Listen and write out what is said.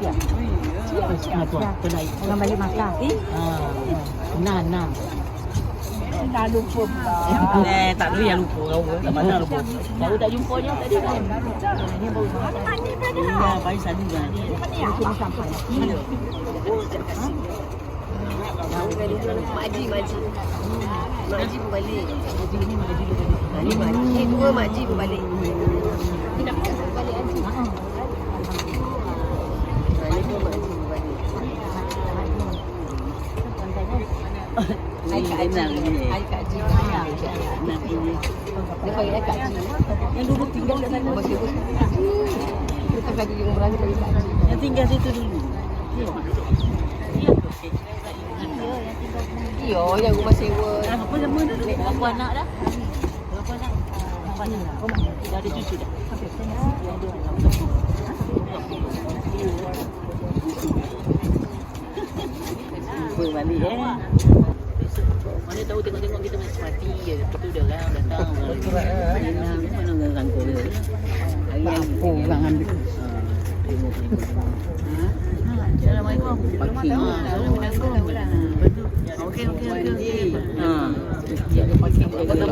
dia. Setengah tu. Ya. Kena Orang balik makan. Eh, Ah, nah, nah. dah lupa pula. Eh, tak ada yang lupa kau. Tak mana lupa. Baru tak jumpanya tadi kan. Ni baru. Ya, baik sadu kan. Cuma sampai. Mak Haji, Mak Haji. Mak Haji pun balik. Haji ni haji ni. Ni Mak Haji. Eh, dua Mak Haji pun balik. Dia dah pegang balik Haji. Balik dua Mak Haji pun balik. Hai kat Haji. Hai Kak Haji. Nak ini. Dia panggil Kak Haji. Yang dulu tinggal kat sana. Bos. Kita pergi di umrah ni panggil Kak Haji. Yang tinggal situ dulu. Ya, yang rumah sewa. Apa nama dia? Berapa anak dah? Berapa anak? Berapa anak? Oh, dah ada cucu dah. Lupa balik eh. Mana tahu tengok-tengok kita macam mati je. Lepas tu dia orang datang. Orang mana orang rangkul dia. Hari yang orang ambil. Assalamualaikum. Pagi. Okey okey okey okey. Ha. Dia ada parking. Dia kata